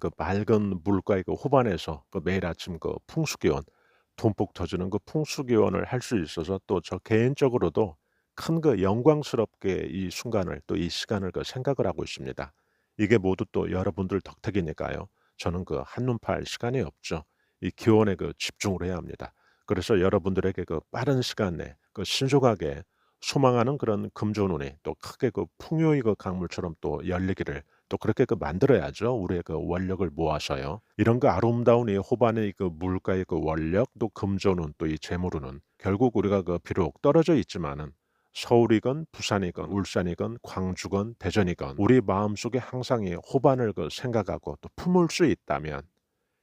그 맑은 물가의 그 호반에서 그 매일 아침 그 풍수기원, 돈복 터지는 그 풍수기원을 할 수 있어서 또 저 개인적으로도 큰 그 영광스럽게 이 순간을 또 이 시간을 그 생각을 하고 있습니다. 이게 모두 또 여러분들 덕택이니까요. 저는 그 한눈 팔 시간이 없죠. 이 기원에 그 집중을 해야 합니다. 그래서 여러분들에게 그 빠른 시간 내에 그 신속하게 소망하는 그런 금조눈이 또 크게 그 풍요의 그 강물처럼 또 열리기를 또 그렇게 그 만들어야죠. 우리의 그 원력을 모아서요. 이런 그 아름다운 이 호반의 그 물가의 그 원력 또 금조눈 또이 재물운은 결국 우리가 그 비록 떨어져 있지만은 서울이건 부산이건 울산이건 광주건 대전이건 우리 마음속에 항상 이 호반을 그 생각하고 또 품을 수 있다면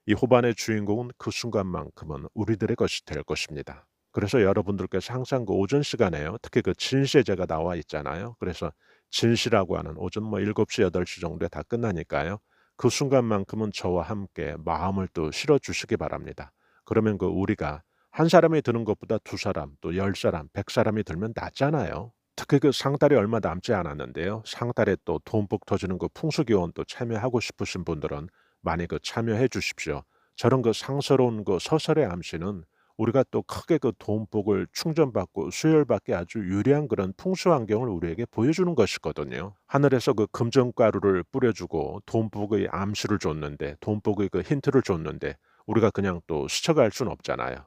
이 호반의 주인공은 그 순간만큼은 우리들의 것이 될 것입니다. 그래서 여러분들께서 항상 그 오전 시간에요. 특히 그 진시제가 나와 있잖아요. 그래서 진시라고 하는 오전 뭐 7시, 8시 정도에 다 끝나니까요. 그 순간만큼은 저와 함께 마음을 또 실어 주시기 바랍니다. 그러면 그 우리가 한 사람이 드는 것보다 두 사람, 또 열 사람, 백 사람이 들면 낫잖아요. 특히 그 상달이 얼마 남지 않았는데요. 상달에 또 돈복 터지는 그 풍수기원 또 참여하고 싶으신 분들은 많이 그 참여해 주십시오. 저런 그 상서로운 그 서설의 암시는 우리가 또 크게 그 돈복을 충전받고 수혈받기 아주 유리한 그런 풍수 환경을 우리에게 보여주는 것이거든요. 하늘에서 그 금전가루를 뿌려주고 돈복의 암시를 줬는데 돈복의 그 힌트를 줬는데 우리가 그냥 또 스쳐갈 수는 없잖아요.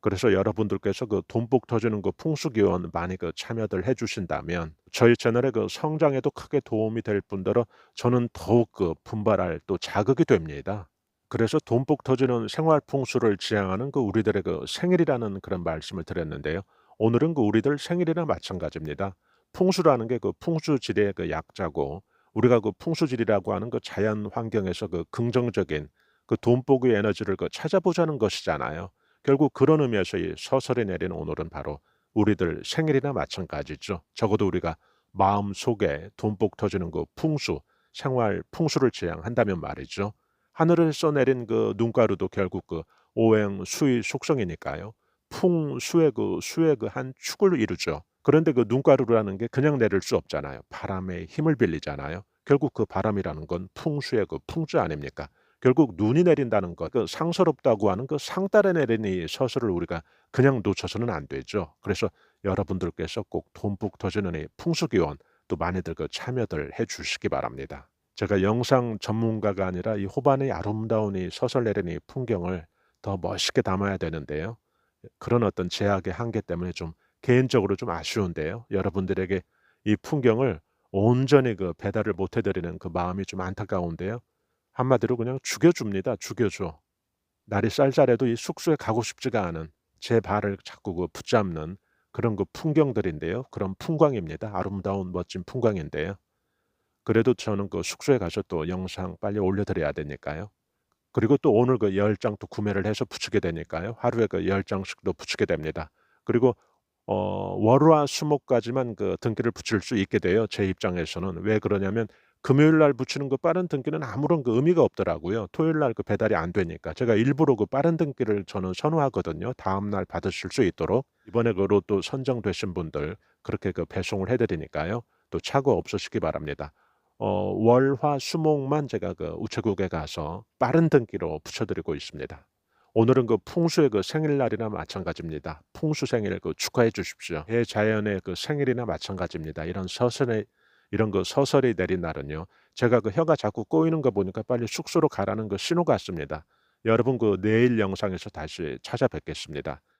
그래서 여러분들께서 그 돈복 터지는 그 풍수기원 많이 그 참여들 해 주신다면 저희 채널의 그 성장에도 크게 도움이 될 뿐더러 저는 더욱 그 분발할 또 자극이 됩니다. 그래서 돈복 터지는 생활 풍수를 지향하는 그 우리들의 그 생일이라는 그런 말씀을 드렸는데요. 오늘은 그 우리들 생일이나 마찬가지입니다. 풍수라는 게 그 풍수지리의 그 약자고 우리가 그 풍수지리라고 하는 그 자연 환경에서 그 긍정적인 그 돈복의 에너지를 그 찾아보자는 것이잖아요. 결국 그런 의미에서 이 서설이 내린 오늘은 바로 우리들 생일이나 마찬가지죠. 적어도 우리가 마음 속에 돈복 터지는 그 풍수, 생활 풍수를 지향한다면 말이죠. 하늘을 써내린 그 눈가루도 결국 그 오행 수의 속성이니까요. 풍수의 그 수의 그 한 축을 이루죠. 그런데 그 눈가루라는 게 그냥 내릴 수 없잖아요. 바람의 힘을 빌리잖아요. 결국 그 바람이라는 건 풍수의 그 풍자 아닙니까? 결국 눈이 내린다는 것, 그 상서롭다고 하는 그 상달에 내린 이 서술을 우리가 그냥 놓쳐서는 안 되죠. 그래서 여러분들께서 꼭 돈북 터지는 이 풍수기원 또 많이들 그 참여들 해 주시기 바랍니다. 제가 영상 전문가가 아니라 이 호반의 아름다운 이 서설 내린 이 풍경을 더 멋있게 담아야 되는데요. 그런 어떤 제약의 한계 때문에 좀 개인적으로 좀 아쉬운데요. 여러분들에게 이 풍경을 온전히 그 배달을 못 해드리는 그 마음이 좀 안타까운데요. 한마디로 그냥 죽여줍니다. 죽여줘. 날이 쌀쌀해도 이 숙소에 가고 싶지가 않은 제 발을 자꾸 그 붙잡는 그런 그 풍경들인데요. 그런 풍광입니다. 아름다운 멋진 풍광인데요. 그래도 저는 그 숙소에 가서 또 영상 빨리 올려드려야 되니까요. 그리고 또 오늘 그 10장 또 구매를 해서 붙이게 되니까요. 하루에 그 10장씩도 붙이게 됩니다. 그리고 어 월화 수목까지만 그 등기를 붙일 수 있게 돼요. 제 입장에서는. 왜 그러냐면 금요일 날 붙이는 그 빠른 등기는 아무런 그 의미가 없더라고요. 토요일 날 그 배달이 안 되니까. 제가 일부러 그 빠른 등기를 저는 선호하거든요. 다음 날 받으실 수 있도록. 이번에 그 로또 선정되신 분들 그렇게 그 배송을 해 드리니까요. 또 착오 없으시기 바랍니다. 어 월화 수목만 제가 그 우체국에 가서 빠른 등기로 붙여 드리고 있습니다. 오늘은 그 풍수의 그 생일날이나 마찬가지입니다. 풍수 생일 그 축하해 주십시오. 대 자연의 그 생일이나 마찬가지입니다. 이런 서선의 이런 그 서설이 내린 날은요. 제가 그 혀가 자꾸 꼬이는 거 보니까 빨리 숙소로 가라는 그 신호 같습니다. 여러분 그 내일 영상에서 다시 찾아뵙겠습니다.